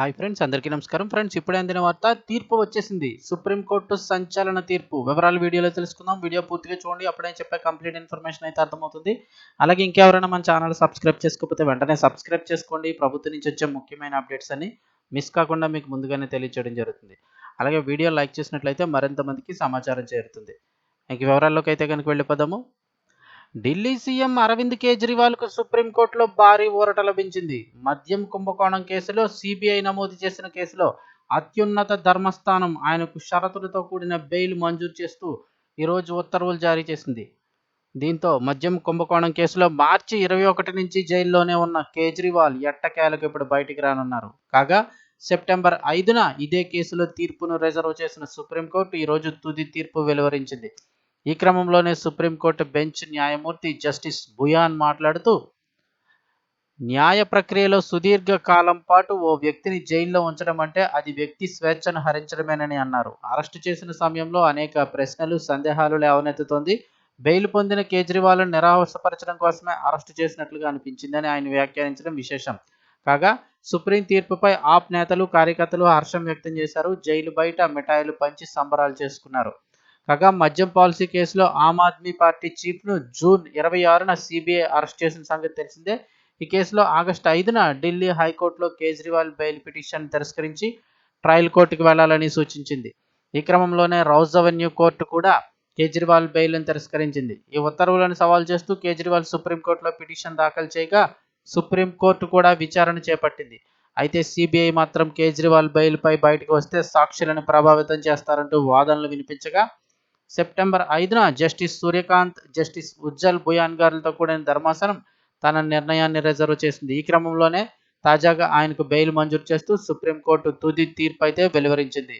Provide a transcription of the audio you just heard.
Hi friends అందరికీ నమస్కారం. Friends ఇప్పుడే అందిన వార్త తీర్పు వచ్చేసింది. సుప్రీంకోర్టు సంచలన తీర్పు. వివరాలు వీడియోలో తెలుసుకుందాం. వీడియో పూర్తిగా చూడండి. అప్పుడే చెప్పే కంప్లీట్ ఇన్ఫర్మేషన్ అయితే అర్థమవుతుంది. అలాగే ఇంకెవరైనా మన ఛానల్ సబ్స్క్రైబ్ చేసుకోకపోతే వెంటనే సబ్స్క్రైబ్ చేసుకోండి. ప్రభుత్వం నుంచి వచ్చే ముఖ్యమైన అప్డేట్స్ అని మిస్ కాకుండా మీకు ముందుగానే తెలియచేయడం జరుగుతుంది. అలాగే వీడియో లైక్ చేసినట్లయితే మరింత మందికి సమాచారం చేరుతుంది. ఇంక వివరాల్లోకి అయితే కనుక వెళ్ళిపోదాము. ఢిల్లీ సీఎం అరవింద్ కేజ్రీవాల్కు సుప్రీంకోర్టులో భారీ ఊరట లభించింది. మద్యం కుంభకోణం కేసులో సిబిఐ నమోదు చేసిన కేసులో అత్యున్నత ధర్మస్థానం ఆయనకు షరతులతో కూడిన బెయిల్ మంజూరు చేస్తూ ఈరోజు ఉత్తర్వులు జారీ చేసింది. దీంతో మద్యం కుంభకోణం కేసులో మార్చి ఇరవై ఒకటి నుంచి జైల్లోనే ఉన్న కేజ్రీవాల్ ఎట్టకేలకు ఇప్పుడు బయటికి రానున్నారు. కాగా సెప్టెంబర్ ఐదున ఇదే కేసులో తీర్పును రిజర్వ్ చేసిన సుప్రీంకోర్టు ఈరోజు తుది తీర్పు వెలువరించింది. ఈ క్రమంలోనే సుప్రీంకోర్టు బెంచ్ న్యాయమూర్తి జస్టిస్ బుయాన్ మాట్లాడుతూ న్యాయ ప్రక్రియలో సుదీర్ఘ కాలం పాటు ఓ వ్యక్తిని జైల్లో ఉంచడం అంటే అది వ్యక్తి స్వేచ్ఛను హరించడమేనని అన్నారు. అరెస్టు చేసిన సమయంలో అనేక ప్రశ్నలు సందేహాలు లేవనెత్తుతోంది. బెయిల్ పొందిన కేజ్రీవాల్ నిరాశపరచడం కోసమే అరెస్టు చేసినట్లుగా అనిపించిందని ఆయన వ్యాఖ్యానించడం విశేషం. కాగా సుప్రీం తీర్పుపై ఆప్ నేతలు కార్యకర్తలు హర్షం వ్యక్తం చేశారు. జైలు బయట మిఠాయిలు పంచి సంబరాలు చేసుకున్నారు. కాగా మద్యం పాలసీ కేసులో ఆమ్ ఆద్మీ పార్టీ చీఫ్ను జూన్ ఇరవై ఆరున సిబిఐ అరెస్ట్ చేసిన సంగతి తెలిసిందే. ఈ కేసులో ఆగస్టు ఐదున ఢిల్లీ హైకోర్టులో కేజ్రీవాల్ బెయిల్ పిటిషన్ తిరస్కరించి ట్రయల్ కోర్టుకు వెళ్ళాలని సూచించింది. ఈ క్రమంలోనే రౌజ్ అవెన్యూ కోర్టు కూడా కేజ్రీవాల్ బెయిల్ను తిరస్కరించింది. ఈ ఉత్తర్వులను సవాల్ చేస్తూ కేజ్రీవాల్ సుప్రీంకోర్టులో పిటిషన్ దాఖలు చేయగా సుప్రీంకోర్టు కూడా విచారణ చేపట్టింది. అయితే సిబిఐ మాత్రం కేజ్రీవాల్ బెయిల్పై బయటకు వస్తే సాక్షులను ప్రభావితం చేస్తారంటూ వాదనలు వినిపించగా సెప్టెంబర్ ఐదున జస్టిస్ సూర్యకాంత్ జస్టిస్ ఉజ్జల్ బుయాన్ గారులతో కూడిన ధర్మాసనం తన నిర్ణయాన్ని రిజర్వ్ చేసింది. ఈ క్రమంలోనే తాజాగా ఆయనకు బెయిల్ మంజూరు చేస్తూ సుప్రీంకోర్టు తుది తీర్పు అయితే వెలువరించింది.